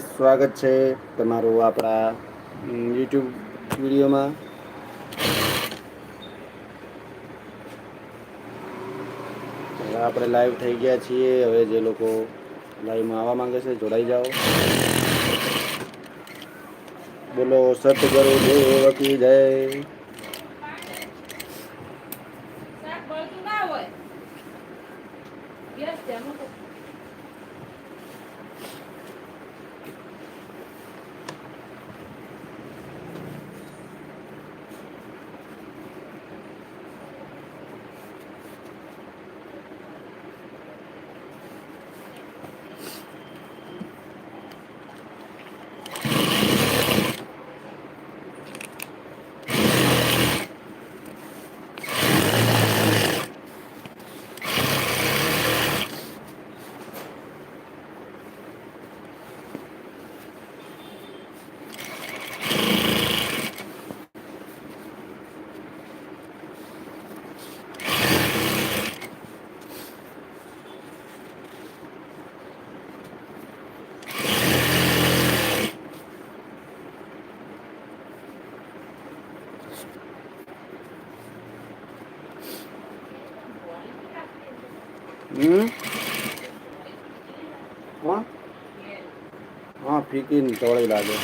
સ્વાગત છે તમારું આપણા યુટ્યુબ વિડીયોમાં. આપણે લાઈવ થઈ ગયા છીએ. હવે જે લોકો લાઈવમાં આવવા માંગે છે, જોડાઈ જાઓ. બોલો સતગુરુ દેવ કી જય. ફીકીને તોળી લાગે.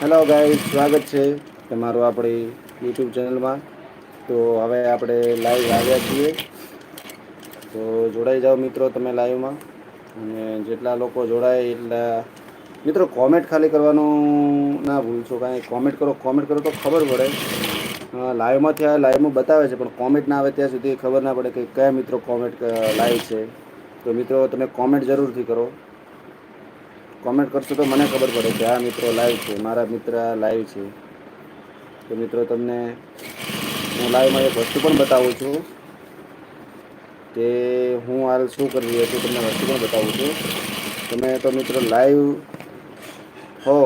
હેલો ગાઈ સ્વાગત છે તમારું આપણી યુટ્યુબ ચેનલમાં. તો હવે આપણે લાઈવ આવ્યા છીએ. તો જોડાઈ જાઓ મિત્રો તમે લાઈવમાં અને જેટલા લોકો જોડાય એટલા મિત્રો કોમેન્ટ ખાલી કરવાનું ના ભૂલશો. કાંઈ કોમેન્ટ કરો કોમેન્ટ કરો તો ખબર પડે. લાઈવમાં થયા લાઈવમાં બતાવે છે, પણ કોમેન્ટ ના આવે ત્યાં સુધી ખબર ના પડે કે કયા મિત્રો કોમેન્ટ લાઈવ છે. તો મિત્રો, તમે કોમેન્ટ જરૂરથી કરો. કોમેન્ટ કરશો તો મને ખબર પડે કે આ મિત્રો લાઈવ છે, મારા મિત્ર લાઈવ છે. તો મિત્રો તમને હું લાઈવમાં એક વસ્તુ પણ બતાવું છું કે હું હાલ શું કરી રહ્યો છું તમને વસ્તુ પણ બતાવું છું. તમે તો મિત્રો લાઈવ હો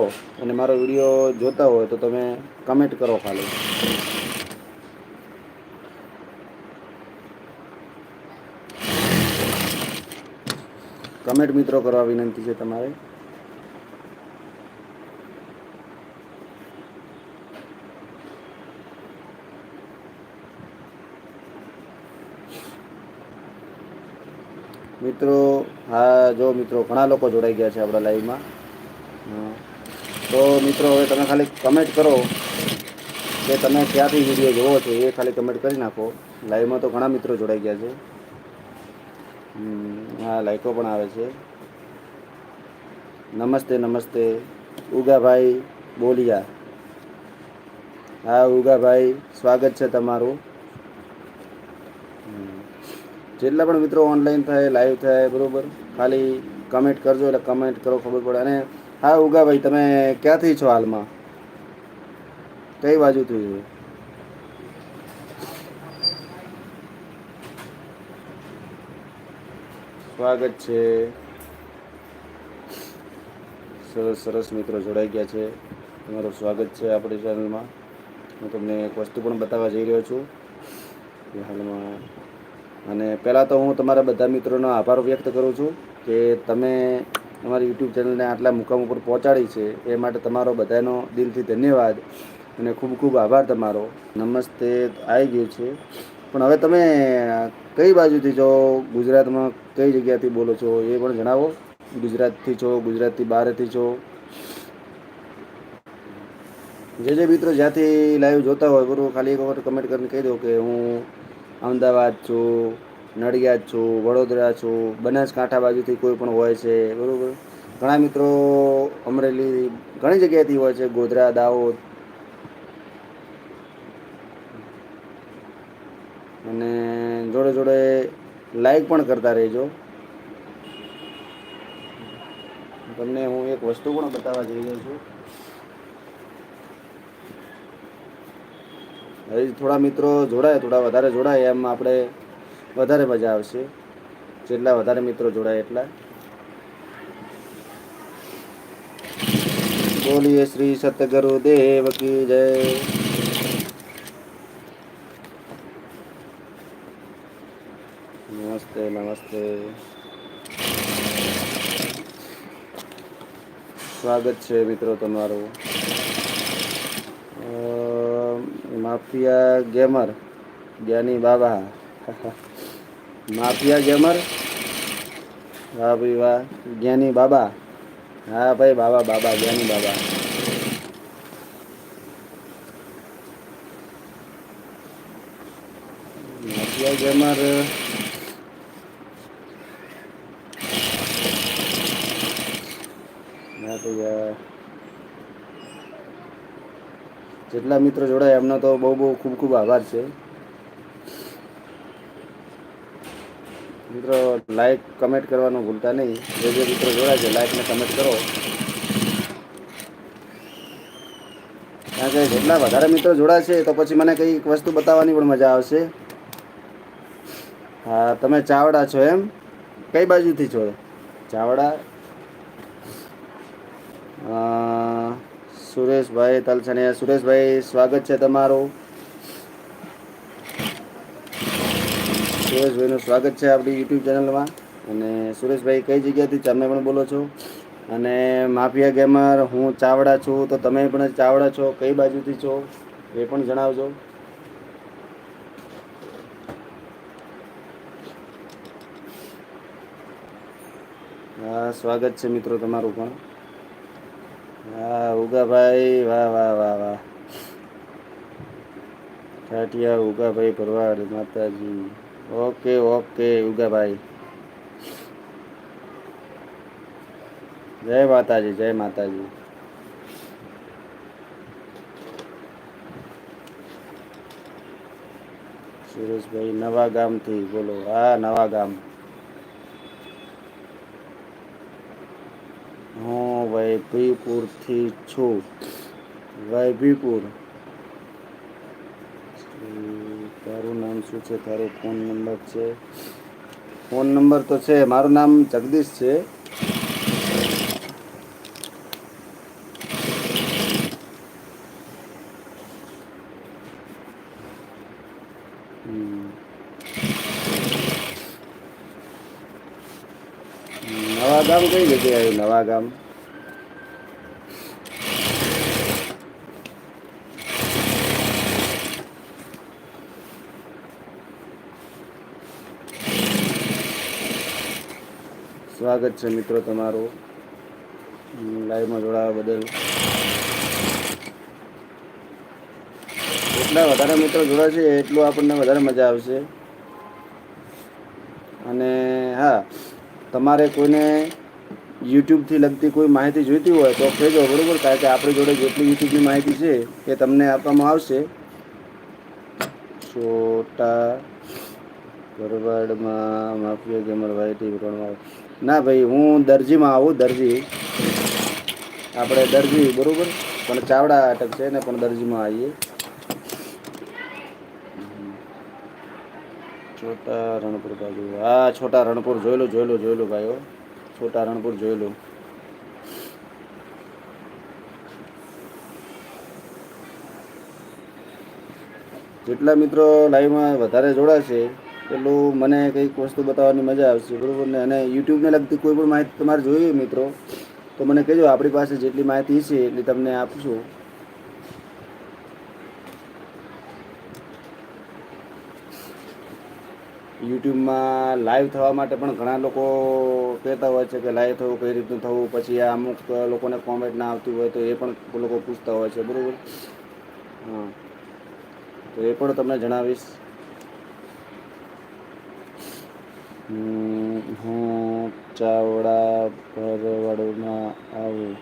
અને મારો વીડિયો જોતા હોય તો તમે કમેન્ટ કરો ખાલી. કમેન્ટ મિત્રો કરવા વિનંતી છે તમારે. મિત્રો, હા, જો મિત્રો, ઘણા લોકો જોડાઈ ગયા છે આપણા લાઈવમાં તો મિત્રો, હવે તમે ખાલી કમેન્ટ કરો કે તમે ક્યાંથી વીડિયો જોવો છો એ ખાલી કમેન્ટ કરી નાખો. લાઈવમાં તો ઘણા મિત્રો જોડાઈ ગયા છે. હા લાઈકો પણ આવે છે. નમસ્તે નમસ્તે. ઉગાભાઈ બોલિયા. હા, ઉગાભાઈ, સ્વાગત છે તમારું. જેટલા પણ મિત્રો ઓનલાઈન થાય લાઈવ થાય, બરાબર? ખાલી કમેન્ટ કરજો એટલે કમેન્ટ કરો ખબર પડે. અને હા, ઉગાભાઈ, તમે ક્યાંથી છો હાલમાં? કઈ બાજુથી સ્વાગત છે. સરસ સરસ મિત્રો જોડાઈ ગયા છે. તમારું સ્વાગત છે આપણી ચેનલમાં હું તમને એક વસ્તુ પણ બતાવવા જઈ રહ્યો છું. હાલમાં અને પહેલાં તો હું તમારા બધા મિત્રોનો આભાર વ્યક્ત કરું છું કે તમે અમારી યુટ્યુબ ચેનલને આટલા મુકામ ઉપર પહોંચાડી છે. એ માટે તમારો બધાનો દિલથી ધન્યવાદ અને ખૂબ ખૂબ આભાર તમારો. નમસ્તે આવી ગયું છે. પણ હવે તમે કઈ બાજુથી છો? ગુજરાતમાં કઈ જગ્યાથી બોલો છો એ પણ જણાવો. ગુજરાતથી છો, ગુજરાતથી બહારથી છો? જે જે મિત્રો જ્યાંથી લાઈવ જોતા હોય, બરાબર, ખાલી એક વખત કમેન્ટ કરીને કહી દો કે હું અમદાવાદ છું, નડિયાદ છું, વડોદરા છું, બનાસકાંઠા બાજુથી કોઈ પણ હોય છે, બરાબર? ઘણા મિત્રો અમરેલી ઘણી જગ્યાએથી હોય છે, ગોધરા, દાહોદ. અને જોડે જોડે લાઈક પણ કરતા રહેજો. તમને હું એક વસ્તુ પણ બતાવવા જઈ રહ્યો છું. હજી થોડા મિત્રો જોડાય, થોડા વધારે જોડાય, એમ આપણે વધારે મજા આવશે. જેટલા વધારે મિત્રો જોડાય એટલા. બોલીએ શ્રી સતગુરુ દેવ કી જય. નમસ્તે નમસ્તે. સ્વાગત છે મિત્રો તમારું. માફિયા ગેમર, જ્ઞાની બાબા. Mafia gamer? વાહ ભાઈ વાહ, જ્ઞાની બાબા. હા ભાઈ, બાબા બાબા, જ્ઞાની બાબા. માફિયા ગેમર ના તો યાર જેટલા મિત્રો જોડાય, એમનો તો બહુ બહુ ખૂબ ખૂબ આભાર છે. મિત્રો લાઈક કમેન્ટ કરવાનું ભૂલતા નહીં. જે જે મિત્રો જોડાય છે લાઈક ને કમેન્ટ કરો. કારણ કે જેટલા વધારે મિત્રો જોડાશે તો પછી મને કંઈક વસ્તુ બતાવવાની પણ મજા આવશે. હા, તમે ચાવડા છો એમ? કઈ બાજુથી છો? ચાવડા? સુરેશભાઈ તલસણિયા સુરેશભાઈ, સ્વાગત છે તમારું. સુરેશભાઈનું સ્વાગત છે આપણી યુટ્યુબ ચેનલમાં. અને સુરેશભાઈ કઈ જગ્યાથી તમે પણ બોલો છો? અને માફિયા ગેમર, હું ચાવડા છું, તો તમે પણ ચાવડા છો, કઈ બાજુથી છો? એ પણ જણાવજો. સ્વાગત છે મિત્રો તમારું પણ. હા ઉગાભાઈ વાહ વાહ વાહ વાહ ઠાઠિયા ઉગાભાઈ ભરવાડ માતાજી ઓકે ઓકે ઉગાભાઈ જય માતાજી જય માતાજી સુરેશભાઈ નવા ગામથી બોલો હા નવા ગામ હું વૈભીપુરથી છું. વૈભીપુર તારું નામ શું છે? તારો ફોન નંબર છે? ફોન નંબર તો છે. મારું નામ જગદીશ છે. નવા ગામ કઈ જગ્યાએ? નવા ગામ. સ્વાગત છે મિત્રો તમારું. લાઈવમાં જોડાવા બદલ. જેટલા વધારે મિત્રો જોડાશે એટલું આપણને વધારે મજા આવશે. અને હા, તમારે કોઈને યુટ્યુબથી લગતી કોઈ માહિતી જોઈતી હોય તો કહેજો, બરાબર? કારણ કે આપણી જોડે જેટલી યુટ્યુબની માહિતી છે એ તમને આપવામાં આવશે. છોટા બરોબરમાં માફી ગેમર વાયટી ભરવાડ ના ભાઈ, હું દરજીમાં આવું, દરજી. આપણે દરજી, બરાબર? પણ ચાવડા આટક છે ને, પણ દરજીમાં આવીએ. છોટા રણપુર બાજુ. હા, છોટા રણપુર. જોયેલું જોયેલું જોયેલું ભાઈઓ. છોટા રણપુર જોયેલું જેટલા મિત્રો લાઈવમાં વધારે જોડાશે એટલું મને કંઈક વસ્તુ બતાવવાની મજા આવશે, બરાબર ને? અને યુટ્યુબને લગતી કોઈ પણ માહિતી તમારે જોઈએ મિત્રો, તો મને કહેજો આપણી પાસે જેટલી માહિતી છે એટલી તમને આપશું યુટ્યુબમાં લાઈવ થવા માટે પણ ઘણા લોકો કહેતા હોય છે કે લાઈવ થવું, કઈ રીતનું થવું, પછી આ અમુક લોકોને કોમેન્ટ ના આવતી હોય તો એ પણ લોકો પૂછતા હોય છે, બરાબર? હા. તો એ પણ તમને જણાવીશ. હું ચાવડા ભરવાડમાં આવું.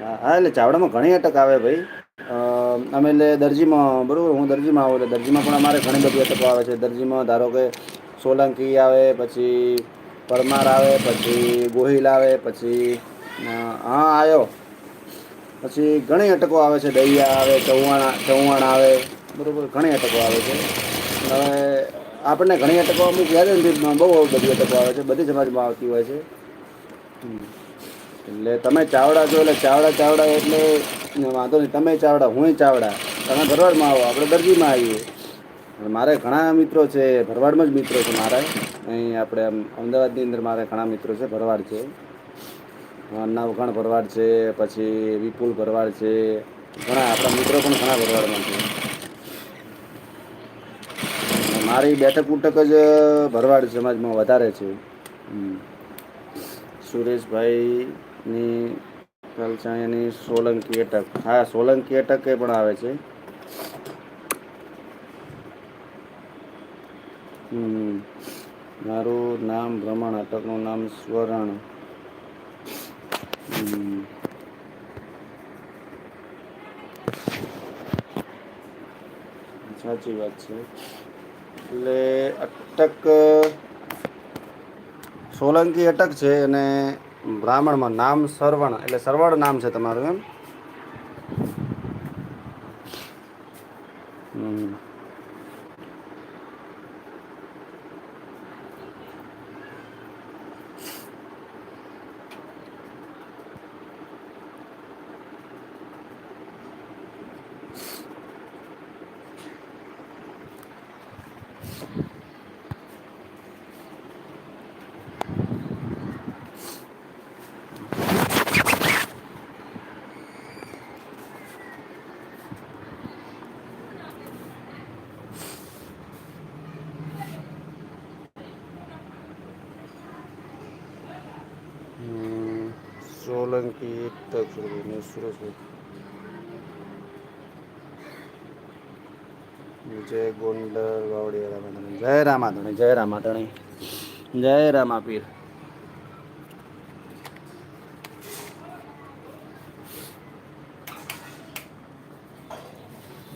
હા એટલે ચાવડામાં ઘણી અટક આવે ભાઈ. અમે એટલે દરજીમાં, બરાબર, હું દરજીમાં આવું, એટલે દરજીમાં પણ અમારે ઘણી બધી અટકો આવે છે. દરજીમાં ધારો કે સોલંકી આવે, પછી પરમાર આવે, પછી ગોહિલ આવે, પછી હા આવ્યો પછી ઘણી અટકો આવે છે. દહિયા આવે, ચૌહાણ ચૌહાણ આવે, બરાબર, ઘણી અટકો આવે છે. હવે આપણને ઘણી અટકો અમુક યાદ નથી બહુ બધી અટકો આવે છે, બધી સમાજમાં આવતી હોય છે. એટલે તમે ચાવડા છો એટલે ચાવડા ચાવડા એટલે વાંધો નહીં, તમે ચાવડા, હું ચાવડા. તમે ભરવાડમાં આવો, આપણે દરજીમાં આવીએ. મારે ઘણા મિત્રો છે, ભરવાડમાં જ મિત્રો છે મારા. અહીં આપણે અમદાવાદની અંદર મારે ઘણા મિત્રો છે, ભરવાડ છે. નવઘણ ભરવાડ છે, પછી વિપુલ ભરવાડ છે. ઘણા આપણા મિત્રો પણ ઘણા ભરવાડમાં છે. મારી બેઠક ઉઠક જ ભરવાડ સમાજમાં વધારે છે. સુરેશભાઈની કલચાણીની સોલંકી અટક. હા, સોલંકી અટક પણ આવે છે. મારું નામ ભ્રમણ, અટકનું નામ સ્વરણ. સાચી વાત છે. એટલે અટક, સોલંકી અટક છે અને બ્રાહ્મણમાં નામ સરવણ, એટલે સરવણ નામ છે તમારું એમ? સોલંકી અટક ને સુરેશભાઈ જય ગોંડલ વાવડિયા રામાધણી જય રામાધણી જય રામાધણી જય રામાપીર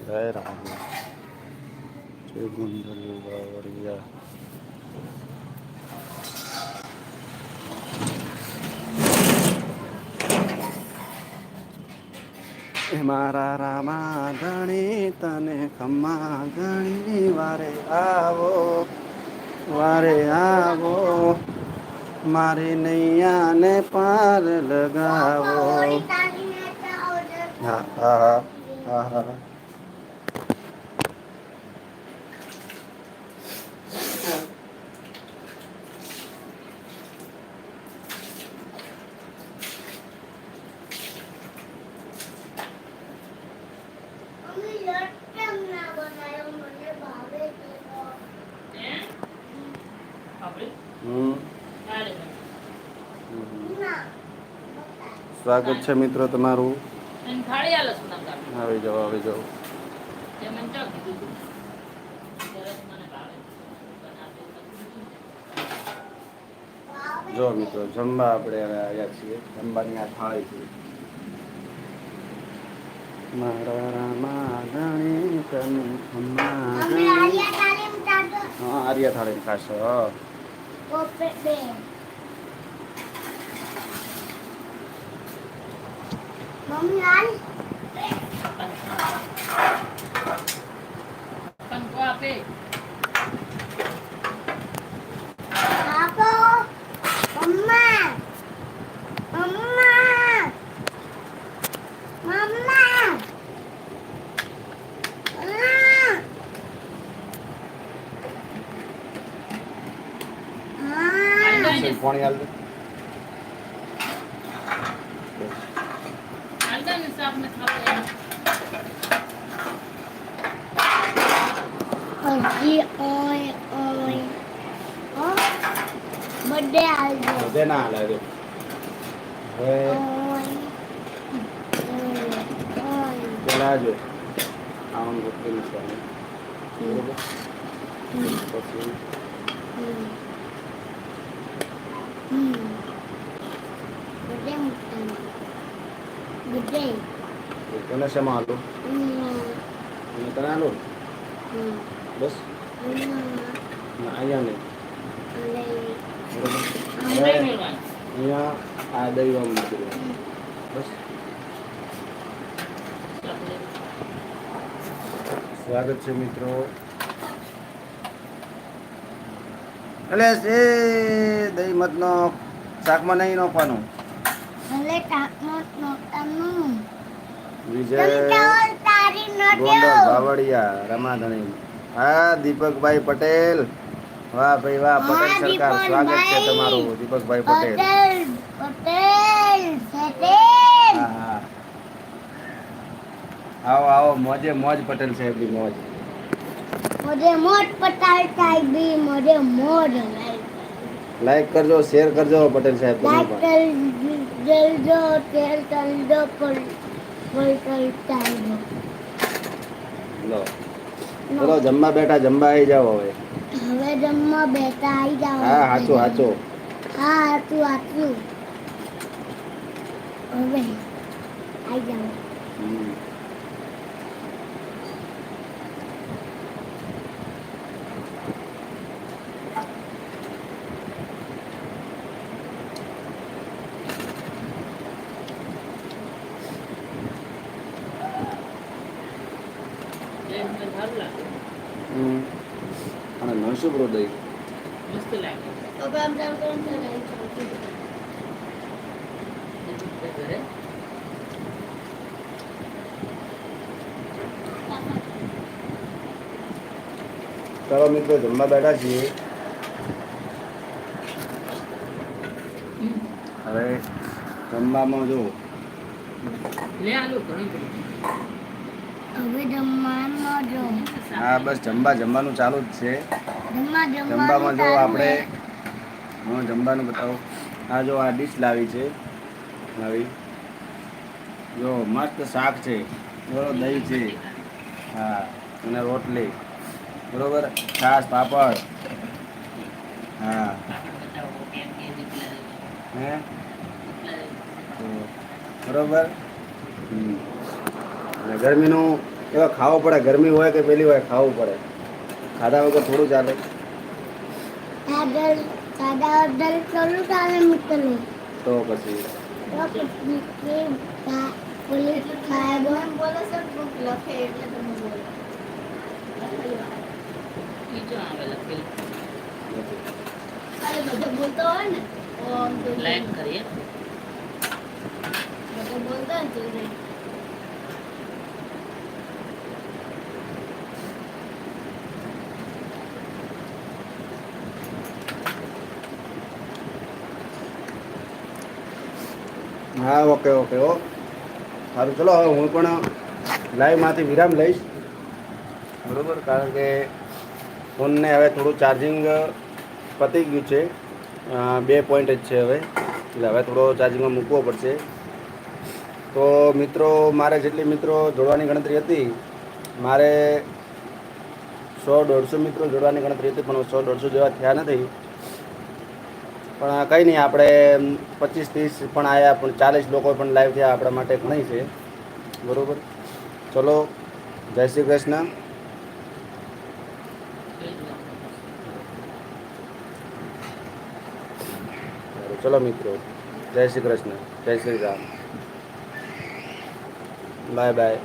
જય રામાધણી જય ગોંડલ વાવડિયા મારા રામા ગણી તને ખમ્મા ગણી વારે આવો વારે આવો મારી નૈયાને પાર લગાવો હા હા હા હા? સ્વાગત છે મિત્રો તમારું. આવી જાઓ આવી જાઓ. જો મિત્રો જમવા આપણે હવે આવ્યા છીએ. જમવાની આ થાળી છે. મારા રામા ઘણી હા આર્યા થાળી ખાશો corporate bear. Mom, Lan? Pangkuapi. પાણી હાલ હજી ઓય ઓય. હો? બર્થડે આવજો બધે ના હાલે હવે ઓય ઓય પેલા જો. આમ ગોઠવેલું છે પછી હમ હમ બર્થડે મુકતા બર્થડે તને શેમાં હાલો હમ અને તને હાલો હમ બસ હમ ના અહીંયા નહીં અને બરોબર આમ હવે નહીં મેળવાનું. અહીંયા એટલે એ દહીં મતનો શાકમાં નહીં નાખવાનું. વિજય ગોંડલ બાવળિયા રમાધણી. હા દીપકભાઈ પટેલ. વાહ ભાઈ વાહ પટેલ સરકાર. સ્વાગત છે તમારું દીપકભાઈ પટેલ. આવો આવો મોજે મોજ પટેલ સાહેબની મોજ. मुझे मोट पटाल चाहिए मुझे मोट लाइक લાઈક કરજો શેર કરજો પટેલ સાહેબ તમે लाइक પણ कर जल दो तेल कर दो पर पर कर चाहिए લો ચલો જમવા બેઠા જમવા આવી જાઓ હવે હવે જમવા બેઠા આવી જાઓ હા હાચો હાચો હા હાચું હાચું હવે આવી જાઓ તે દઈ ચાલો મિત્રો જમવા બેઠા છીએ હવે જમવામાં જો. હવે જો હા બસ જમવા જમવાનું ચાલુ જ છે જમવામાં જો આપણે હું જમવાનું બતાવું. આ જો આ ડીશ લાવી છે. લાવી. જો મસ્ત શાક છે. બરોબર દહીં છે. હા અને રોટલી. બરોબર? છાશ પાપડ. હા. હે? બરોબર? અને ગરમીનું એવા ખાવું પડે. ગરમી હોય કે પેલી હોય ખાવું પડે. ખાધા વગર થોડું ચાલે. તો પછી? તો પછી કે કા- પોલીસ સાહેબ બોલે છે ગ્રુપ લખે એટલે તમે બોલો ઈ જો આવે લખેલું અરે બધા બોલતો હોય ને તો આમ તો લાઈક કરીએ બધા બોલતા ને તો એ હા ઓકે ઓકે ઓ સારું, ચલો, હવે હું પણ લાઈવમાંથી વિરામ લઈશ. બરાબર, કારણ કે ફોનને હવે થોડું ચાર્જિંગ પતી ગયું છે. બે પોઈન્ટ જ છે હવે. એટલે હવે થોડો ચાર્જિંગમાં મૂકવો પડશે. તો મિત્રો, મારે જેટલી મિત્રો જોડવાની ગણતરી હતી, મારે સો દોઢસો મિત્રો જોડવાની ગણતરી હતી, પણ સો દોઢસો જેવા થયા નથી. પણ કંઈ નહીં, આપણે પચીસ ત્રીસ પણ આવ્યા પણ ચાલીસ લોકો પણ લાઈવ થયા આપણા માટે ઘણી છે. બરોબર? ચલો, જય શ્રી કૃષ્ણ. ચલો મિત્રો, જય શ્રી કૃષ્ણ, જય શ્રી રામ. Bye bye.